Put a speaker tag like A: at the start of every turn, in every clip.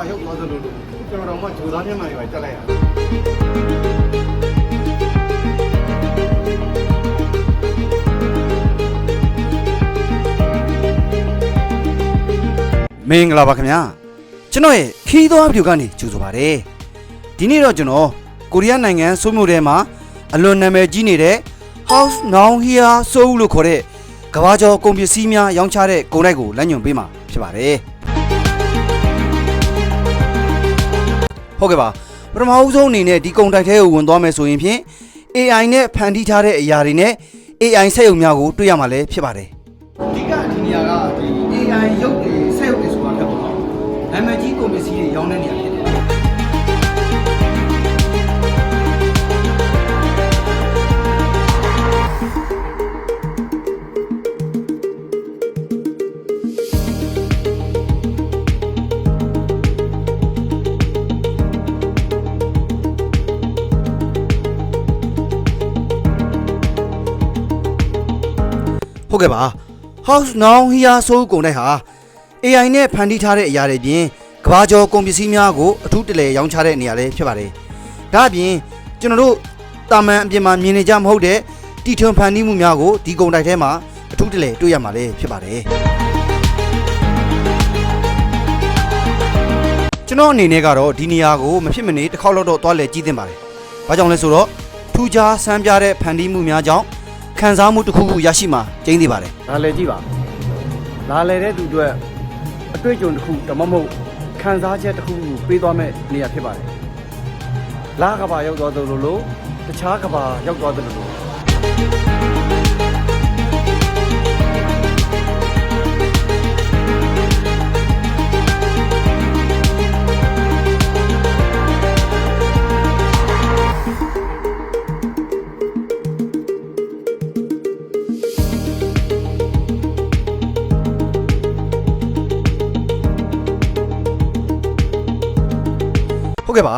A: ဘာရောက်သွားသလိုလိုကျွန်တော်တို့မှဂျိုသားမျက်မှန်တွေပဲတက်လိုက်ရတယ်
B: မင်္ဂလာပါခင်ဗျာကျွန်တော်ရဲ့ခီးသွားဗီဒီယိုကနေကြိုဆိုပါရစေဒီနေ့တော့ကျွန်တော်ကိုရီးယားနိုင်ငံစိုးမြို့ထဲမှာအလွန်နာမည်ကြီးနေတဲ့ House Now Here Seoul လို့ခေါ်တဲ့ကမ္ဘာကျော်ကုန်ပစ္စည်းများရောင်းချတဲ့ကုန်တိုက်ကိုလမ်းညွှန်ပေးမှာဖြစ်ပါတယ် ဟုတ်ကဲ့ပါပထမအဦးဆုံးအနေနဲ့ဒီကုန်တိုက်ထဲကိုဝင်သွားမယ်ဆိုရင်ဖြင့် AI နဲ့ဖန်တီးထားတဲ့အရာတွေနဲ့ AI စက်ရုံများကိုတွေ့ရမှာလည်းဖြစ်ပါတယ်အဓိကဒီနေရာကဒီ AI ရုပ်တွေဆက်ရုပ်တွေဆိုတာထက်ပေါ့နော်နာမည်ကြီးကုန်ပစ္စည်းတွေရောင်းတဲ့နေရာဖြစ် ဟုတ်ကဲ့ပါ House Now Here ဆိုကုန်တဲ့ဟာ AI နဲ့ဖန်တီးထားတဲ့အရာတွေပြင်ကဘာကျော်ကုန်ပစ္စည်းများကိုအထူးတလဲရောင်းချတဲ့နေရာလေးဖြစ်ပါတယ်ဒါအပြင်ကျွန်တော်တို့တာမန်အပြင်မှာမြင်နေကြမဟုတ်တဲ့တီထွန်ဖန်တီးမှုများကိုဒီကုန်တိုက်ထဲမှာအထူးတလဲတွေ့ရမှာလေဖြစ်ပါတယ်ကျွန်တော်အနေနဲ့ကတော့ဒီနေရာကိုမဖြစ်မနေတစ်ခေါက်လောက်တော့သွားလည်ကြည့်သင့်ပါတယ်။ဘာကြောင့်လဲဆိုတော့ထူးခြားဆန်းပြတဲ့ဖန်တီးမှုများကြောင့် ခံစားမှုတစ်ခုခုရရှိမှာကျင်းသေးပါတယ်
A: ဒါလည်းကြည့်ပါလာလေတဲ့သူအတွက်အတွေ့အကြုံတစ်ခုဓမ္မမဟုတ်ခံစားချက်တစ်ခုခုပေးသွားမဲ့နေရာဖြစ်ပါတယ်လာကဘာရောက်သွားသလိုလိုတခြားကဘာရောက်သွားသလိုလို
B: ဟုတ်ကဲ့ပါ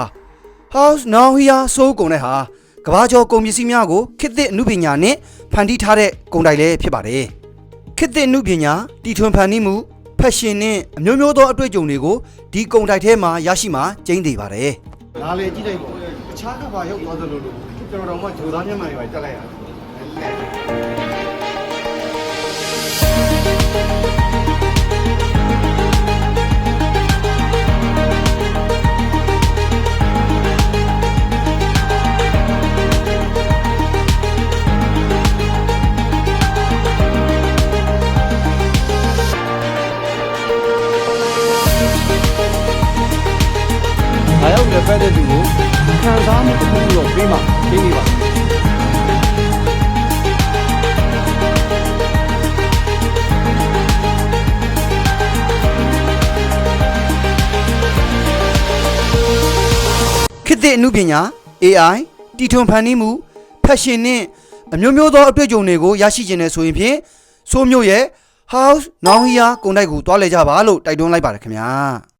B: House Now Here ဆိုကုန်တဲ့ဟာကဘာကျော်ကုန်ပစ္စည်းများကိုခေတ်သစ်အမှုပညာနဲ့ဖန်တီးထားတဲ့ကုန်တိုက်လည်းဖြစ်ပါတယ်ခေတ်သစ်အမှုပညာတီထွင်ဖန်တီးမှုဖက်ရှင်နဲ့အမျိုးမျိုးသောအတွေ့အကြုံတွေကိုဒီကုန်တိုက်ထဲမှာရရှိမှာကျင်းသေးပါတယ်
A: လာလေကြည့်လိုက်ပေါ့တခြားကဘာရောက်သွားသလိုလိုကျွန်တော်တို့မှဂျိုသားမျက်မှန်တွေပဲတက်လိုက်ရတယ်။
C: ဒါရောက်လည်းဖက်တဲ့သူကိုခံစားမှုတစ်ခုခုတော့ပေးမှပေးနေပါ
B: ခေတ်သစ်အမှုပညာ AI တီထွင်ဖန်တီးမှုဖက်ရှင်နဲ့အမျိုးမျိုးသောအတွေ့အကြုံတွေကိုရရှိခြင်းနဲ့ဆိုရင်ဖြင့်ဆိုမျိုးရဲ့ House Now Here ကုန်တိုက်ကိုတွားလဲကြပါလို့တိုက်တွန်းလိုက်ပါတယ်ခင်ဗျာ